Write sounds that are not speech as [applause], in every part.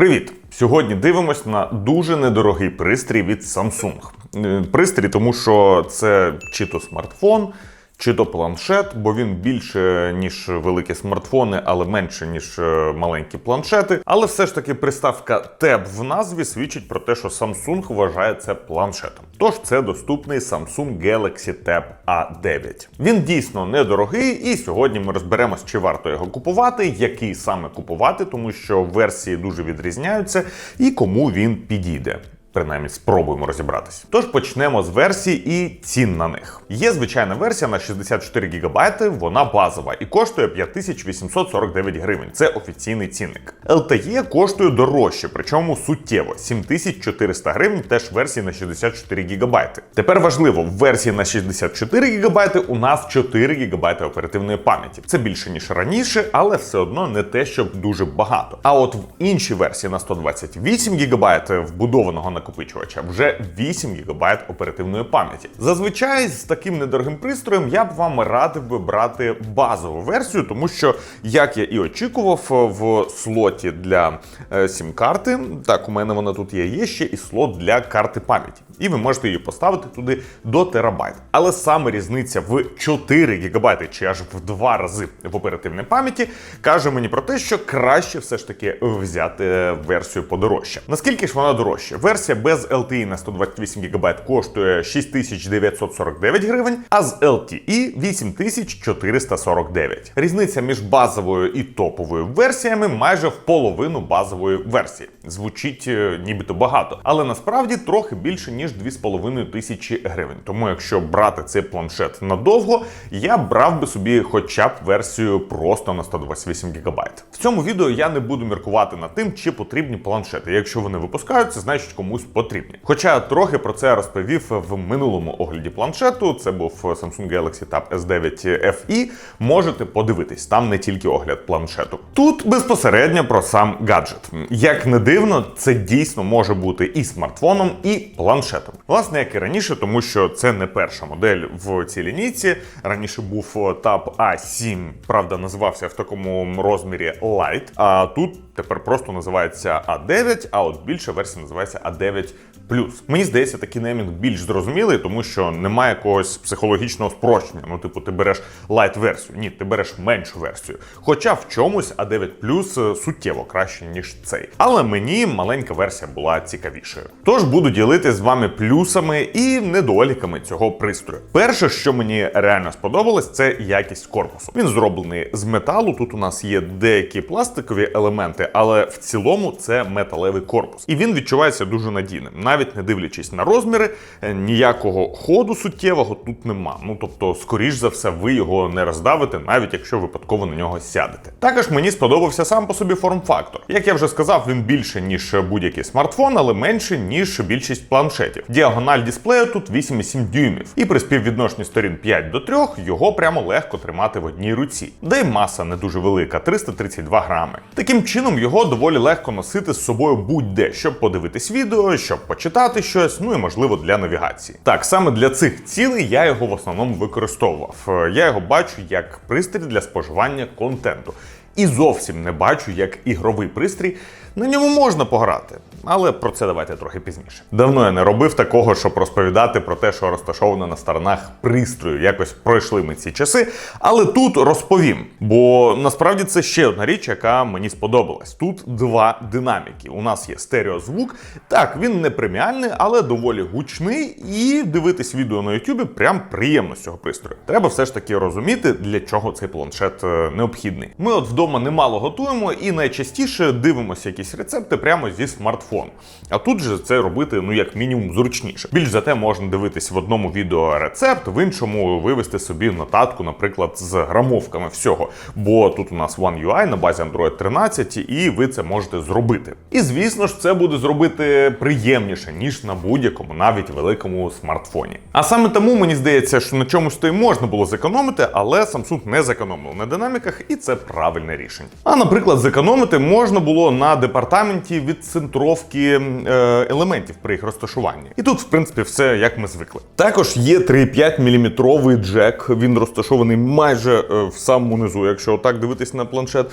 Привіт! Сьогодні дивимось на дуже недорогий пристрій від Samsung. Е, Пристрій, тому що це чи то смартфон, чи то планшет, бо він більше ніж великі смартфони, але менше ніж е, маленькі планшети. Але все ж таки приставка Tab в назві свідчить про те, що Samsung вважає це планшетом. Тож це доступний Samsung Galaxy Tab A9. Він дійсно недорогий, і сьогодні ми розберемось, чи варто його купувати, який саме купувати, тому що версії дуже відрізняються, і кому він підійде. Принаймні, спробуємо розібратися. Тож почнемо з версій і цін на них. Є звичайна версія на 64 ГБ, вона базова і коштує 5849 гривень. Це офіційний цінник. LTE коштує дорожче, причому суттєво 7400 гривень, теж версії на 64 ГБ. Тепер важливо, в версії на 64 ГБ у нас 4 ГБ оперативної пам'яті. Це більше ніж раніше, але все одно не те, щоб дуже багато. А от в іншій версії на 128 ГБ вбудованого накопичувача вже 8 ГБ оперативної пам'яті. Зазвичай з таким недорогим пристроєм я б вам радив би брати базову версію, тому що, як я і очікував, в слоті для е, сім-карти, так, у мене вона тут є, є ще і слот для карти пам'яті. І ви можете її поставити туди до терабайт. Але саме різниця в 4 ГБ чи аж в два рази в оперативній пам'яті каже мені про те, що краще все ж таки взяти версію подорожче. Наскільки ж вона дорожча? Версія без LTE на 128 ГБ коштує 6949 гривень, а з LTE 8449. Різниця між базовою і топовою версіями майже в половину базової версії. Звучить е, нібито багато, але насправді трохи більше ніж 2,5 тисячі гривень. Тому, якщо брати цей планшет надовго, я брав би собі хоча б версію просто на 128 ГБ. В цьому відео я не буду міркувати над тим, чи потрібні планшети. Якщо вони випускаються, значить комусь потрібні. Хоча трохи про це розповів в минулому огляді планшету. Це був Samsung Galaxy Tab S9 FE. Можете подивитись, там не тільки огляд планшету. Тут безпосередньо про сам гаджет. Як не дивно, це дійсно може бути і смартфоном, і планшетом. Власне, як і раніше, тому що це не перша модель в цій лінійці. Раніше був Tab A7, правда, називався в такому розмірі Lite, а тут тепер просто називається A9, а от більша версія називається A9 Мені здається, такий неймінг більш зрозумілий, тому що немає якогось психологічного спрощення. Ну, типу, ти береш лайт-версію. Ні, ти береш меншу версію. Хоча в чомусь A9 Plus суттєво краще, ніж цей. Але мені маленька версія була цікавішою. Тож буду ділитися з вами плюсами і недоліками цього пристрою. Перше, що мені реально сподобалось, це якість корпусу. Він зроблений з металу. Тут у нас є деякі пластикові елементи, але в цілому це металевий корпус. І він відчувається дуже надійним. Навіть не дивлячись на розміри, е, ніякого ходу суттєвого тут нема. Ну тобто, скоріш за все, ви його не роздавите, навіть якщо випадково на нього сядете. Також мені сподобався сам по собі форм-фактор. Як я вже сказав, він більше ніж будь-який смартфон, але менше ніж більшість планшетів. Діагональ дисплею тут 8,7 дюймів, і при співвідношенні сторін 5 до 3 його прямо легко тримати в одній руці. Де й маса не дуже велика 332 грами. Таким чином його доволі легко носити з собою будь-де, щоб подивитись відео, щоб почитати щось, ну і можливо для навігації. Так, саме для цих цілей я його в основному використовував. Е, Я його бачу як пристрій для споживання контенту. І зовсім не бачу як ігровий пристрій. На ньому можна пограти, але про це давайте трохи пізніше. Давно я не робив такого, щоб розповідати про те, що розташовано на сторонах пристрою. Якось пройшли ми ці часи. Але тут розповім, бо насправді це ще одна річ, яка мені сподобалась. Тут два динаміки. У нас є стереозвук. Так, він не преміальний, але доволі гучний. І дивитись відео на YouTube прям приємно з цього пристрою. Треба все ж таки розуміти, для чого цей планшет е, необхідний. Ми от вдома немало готуємо і найчастіше дивимося якісь рецепти прямо зі смартфону. А тут же це робити ну як мінімум зручніше. Більш за те можна дивитись в одному відео рецепт, в іншому вивести собі нотатку, наприклад, з грамовками всього. Бо тут у нас One UI на базі Android 13, і ви це можете зробити. І звісно ж, це буде зробити приємніше ніж на будь-якому, навіть великому смартфоні. А саме тому мені здається, що на чомусь то й можна було зекономити, але Samsung не зекономив на динаміках, і це правильне рішення. А наприклад, зекономити можна було на департаменті відцентровки е, елементів при їх розташуванні. І тут, в принципі, все як ми звикли. Також є 3,5 мм джек. Він розташований майже е, в самому низу, якщо отак дивитись на планшет.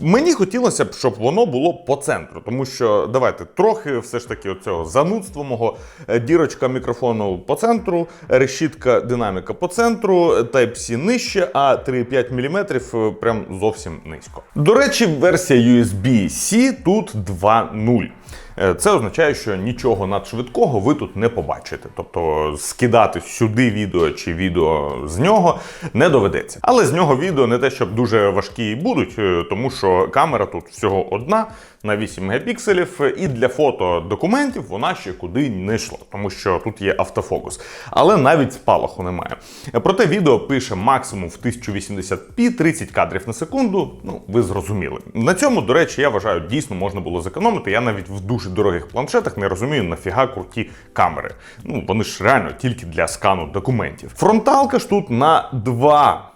Мені хотілося б, щоб воно було по центру, тому що давайте трохи все ж таки оцього занудства мого Е, дірочка мікрофону по центру, решітка динаміка по центру, Type-C нижче, а 3,5 мм прям зовсім низько. До речі, версія USB-C тут 2.0. Е, Це означає, що нічого надшвидкого ви тут не побачите. Тобто скидати сюди відео чи відео з нього не доведеться. Але з нього відео не те, щоб дуже важкі будуть, е, тому що камера тут всього одна на 8 мегапікселів, і для фото документів вона ще куди не йшла, тому що тут є автофокус. Але навіть спалаху немає. Проте відео пише максимум в 1080p 30 кадрів на секунду. Ну, ви зрозуміли. На цьому, до речі, я вважаю, дійсно можна було зекономити. Я навіть в дуже дорогих планшетах не розумію, нафіга круті камери. Ну, вони ж реально тільки для скану документів. Фронталка ж тут на 2.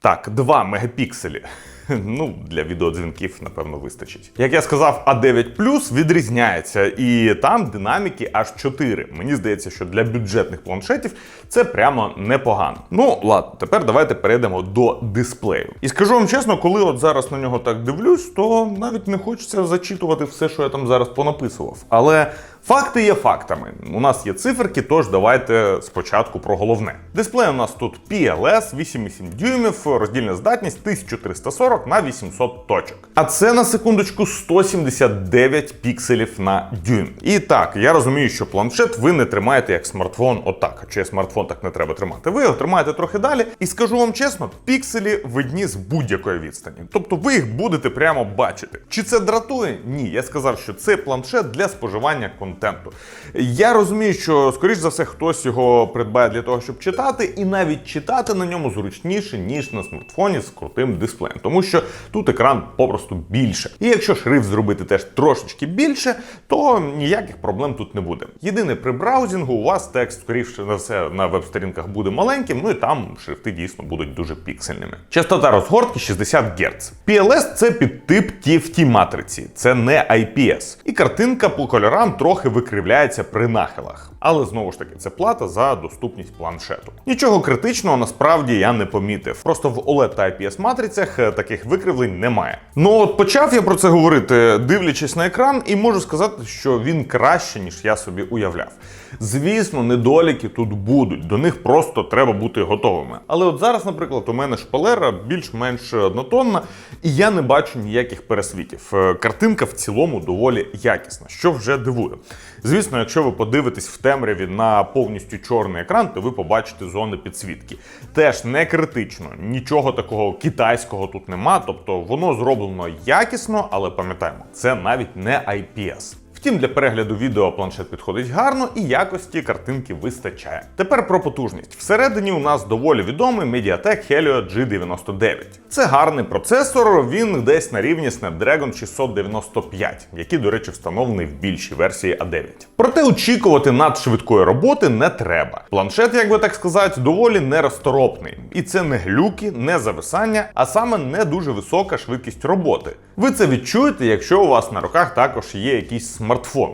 Так, 2 мегапікселі. [laughs] Ну, для відеодзвінків, напевно, вистачить. Як я сказав, А9 відрізняється, і там динаміки аж 4. Мені здається, що для бюджетних планшетів це прямо непогано. Ну, ладно, тепер давайте перейдемо до дисплею. І скажу вам чесно, коли от зараз на нього так дивлюсь, то навіть не хочеться зачитувати все, що я там зараз понаписував. Але факти є фактами. У нас є циферки, тож давайте спочатку про головне. Дисплей у нас тут PLS 8,7 дюймів, роздільна здатність 1340 на 800 точок. А це на секундочку 179 пікселів на дюйм. І так, я розумію, що планшет ви не тримаєте як смартфон отак. Чи смартфон так не треба тримати. Ви його тримаєте трохи далі. І скажу вам чесно, пікселі видні з будь-якої відстані. Тобто ви їх будете прямо бачити. Чи це дратує? Ні, я сказав, що це планшет для споживання контенту. Я розумію, що скоріш за все хтось його придбає для того, щоб читати, і навіть читати на ньому зручніше, ніж на смартфоні з крутим дисплеєм, тому що тут екран попросту більше. І якщо шрифт зробити теж трошечки більше, то ніяких проблем тут не буде. Єдине, при браузінгу у вас текст, скоріше за все, на веб-сторінках буде маленьким, ну і там шрифти дійсно будуть дуже піксельними. Частота розгортки 60 Гц. PLS це підтип TFT матриці, це не IPS. І картинка по кольорам трохи викривляється при нахилах. Але знову ж таки, це плата за доступність планшету. Нічого критичного насправді я не помітив. Просто в OLED та IPS матрицях е, таких викривлень немає. Ну от почав я про це говорити, дивлячись на екран, і можу сказати, що він краще, ніж я собі уявляв. Звісно, недоліки тут будуть, до них просто треба бути готовими. Але от зараз, наприклад, у мене шпалера більш-менш однотонна, і я не бачу ніяких пересвітів. Е, Картинка в цілому доволі якісна, що вже дивує. Звісно, якщо ви подивитесь в темряві на повністю чорний екран, то ви побачите зони підсвітки. Теж не критично, нічого такого китайського тут нема, тобто воно зроблено якісно, але пам'ятаємо, це навіть не IPS. Втім, для перегляду відео планшет підходить гарно і якості картинки вистачає. Тепер про потужність. Всередині у нас доволі відомий Mediatek Helio G99. Це гарний процесор, він десь на рівні Snapdragon 695, який, до речі, встановлений в більшій версії A9. Проте очікувати надшвидкої роботи не треба. Планшет, як би так сказати, доволі неросторопний. І це не глюки, не зависання, а саме не дуже висока швидкість роботи. Ви це відчуєте, якщо у вас на руках також є якийсь смартфон,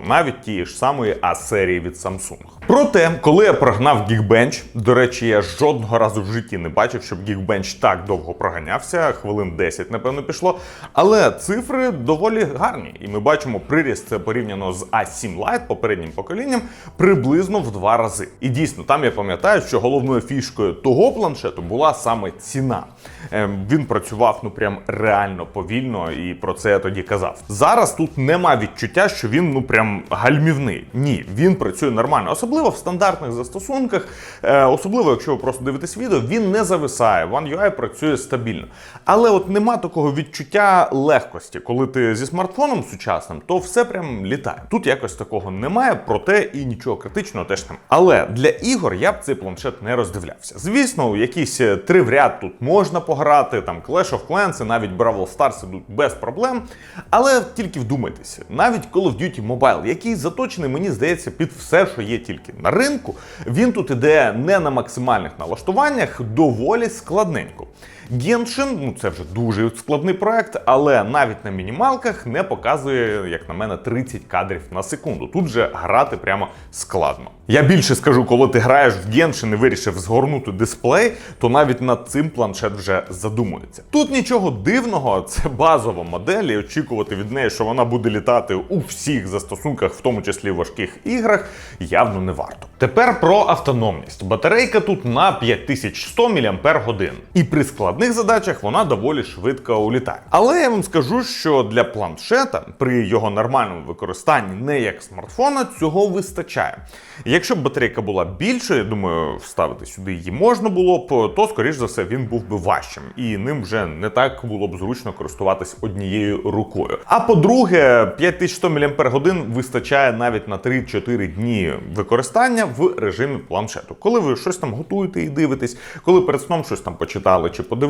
навіть тієї ж самої А-серії від Samsung. Проте, коли я прогнав Geekbench, до речі, я жодного разу в житті не бачив, щоб Geekbench так довго проганявся, хвилин 10, напевно, пішло. Але цифри доволі гарні, і ми бачимо приріст це порівняно з A7 Lite попереднім поколінням приблизно в два рази. І дійсно, там я пам'ятаю, що головною фішкою того планшету була саме ціна. Ем, Він працював ну прям реально повільно, і про це я тоді казав. Зараз тут нема відчуття, що він ну прям гальмівний. Ні, він працює нормально, особливо в стандартних застосунках, е, особливо якщо ви просто дивитесь відео, він не зависає. One UI працює стабільно. Але от нема такого відчуття легкості, коли ти зі смартфоном сучасним, то все прям літає. Тут якось такого немає, проте і нічого критичного теж немає. Але для ігор я б цей планшет не роздивлявся. Звісно, якісь е, три в ряд тут можна пограти, там Clash of Clans і навіть Brawl Stars ідуть без проблем. Але тільки вдумайтеся, навіть Call of Duty Mobile, який заточений, мені здається, під все, що є тільки на ринку, він тут іде не на максимальних налаштуваннях, доволі складненько. Genshin, ну це вже дуже складний проект, але навіть на мінімалках не показує, як на мене, 30 кадрів на секунду. Тут же грати прямо складно. Я більше скажу, коли ти граєш в Genshin і вирішив згорнути дисплей, то навіть над цим планшет вже задумується. Тут нічого дивного, це базова модель, і очікувати від неї, що вона буде літати у всіх застосунках, в тому числі в важких іграх, явно не варто. Тепер про автономність. Батарейка тут на 5100 мАч. І при складних задачах вона доволі швидко улітає. Але я вам скажу, що для планшета при його нормальному використанні, не як смартфона, цього вистачає. Якщо б батарейка була більше, я думаю, вставити сюди її можна було б, то скоріш за все він був би важчим, і ним вже не так було б зручно користуватись однією рукою. А по-друге, 5100 мАч вистачає навіть на 3-4 дні використання в режимі планшету. Коли ви щось там готуєте і дивитесь, коли перед сном щось там почитали чи подивилися,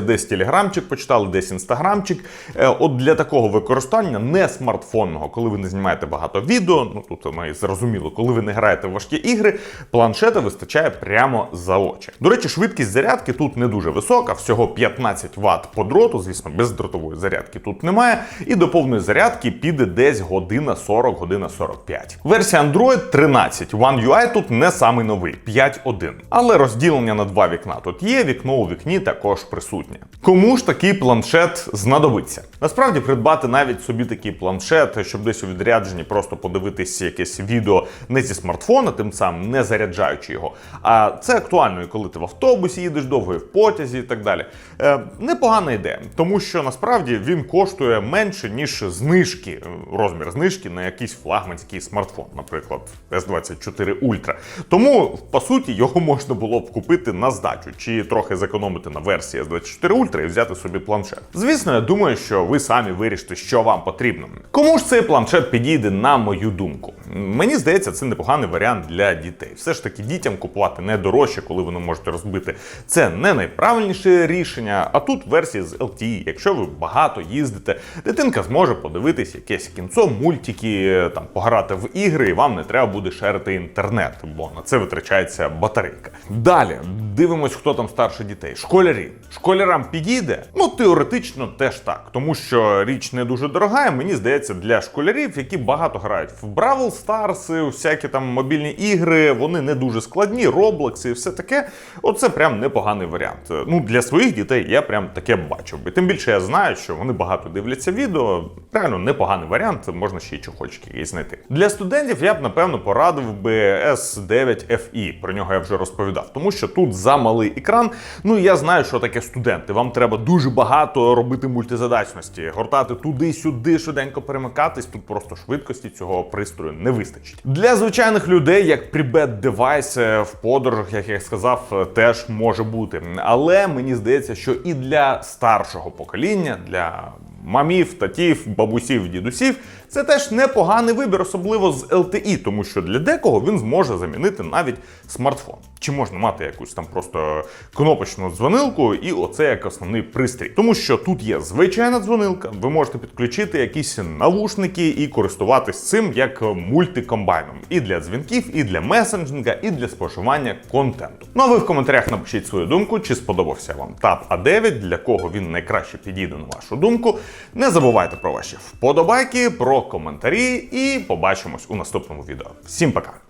десь телеграмчик почитали, десь інстаграмчик. Е, От для такого використання не смартфонного, коли ви не знімаєте багато відео, ну тут ми зрозуміло, коли ви не граєте в важкі ігри, планшета вистачає прямо за очі. До речі, швидкість зарядки тут не дуже висока, всього 15 Вт по дроту, звісно, бездротової зарядки тут немає. І до повної зарядки піде десь година 40, година 45. Версія Android 13. One UI тут не самий новий 5.1. Але розділення на два вікна тут є, вікно у вікні також присутнє. Кому ж такий планшет знадобиться? Насправді придбати навіть собі такий планшет, щоб десь у відрядженні просто подивитися якесь відео не зі смартфона, тим самим не заряджаючи його. А це актуально, і коли ти в автобусі їдеш довго, і в потязі і так далі. Е, непогана ідея, тому що насправді він коштує менше, ніж знижки, е, розмір знижки на якийсь флагманський смартфон, наприклад, S24 Ultra. Тому, по суті, його можна було б купити на здачу, чи трохи зекономити на версії S24 Ultra і взяти собі планшет. Звісно, я думаю, що ви самі вирішите, що вам потрібно. Кому ж цей планшет підійде, на мою думку? Мені здається, це непоганий варіант для дітей. Все ж таки, дітям купувати не дорожче, коли ви не можете розбити. Це не найправильніше рішення. А тут версія з LTE. Якщо ви багато їздите, дитинка зможе подивитись якесь кінцо, мультики, там пограти в ігри, і вам не треба буде шерити інтернет, бо на це витрачається батарейка. Далі дивимось, хто там старше дітей. Школярі. Школярам підійде? Ну, теоретично теж так, тому що річ не дуже дорога. і Мені здається, для школярів, які багато грають в Бравл Старси, всякі там мобільні ігри, вони не дуже складні, Roblox і все таке. Оце прям непоганий варіант. Ну, для своїх дітей я прям таке бачив би. Тим більше я знаю, що вони багато дивляться відео. Реально непоганий варіант, можна ще й чохольчики якісь знайти. Для студентів я б напевно порадив би S9 FE. Про нього я вже розповідав, тому що тут замалий екран. Ну і я знаю, що таке студенти. Вам треба дуже багато робити мультизадачності, гортати туди-сюди, швиденько перемикатись. Тут просто швидкості цього пристрою не вистачить. Для звичайних людей, як прибет девайс в подорожах, як я сказав, е, теж може бути. Але мені здається, що і для старшого покоління, для мамів, татів, бабусів, дідусів. Це теж непоганий вибір, особливо з LTE, тому що для декого він зможе замінити навіть смартфон. Чи можна мати якусь там просто кнопочну дзвонилку, і оце як основний пристрій. Тому що тут є звичайна дзвонилка, ви можете підключити якісь навушники і користуватись цим як мультикомбайном. І для дзвінків, і для месенджинга, і для споживання контенту. Ну а ви в коментарях напишіть свою думку, чи сподобався вам Tab A9, для кого він найкраще підійде на вашу думку. Не забувайте про ваші вподобайки, про коментарі і побачимось у наступному відео. Всім пока!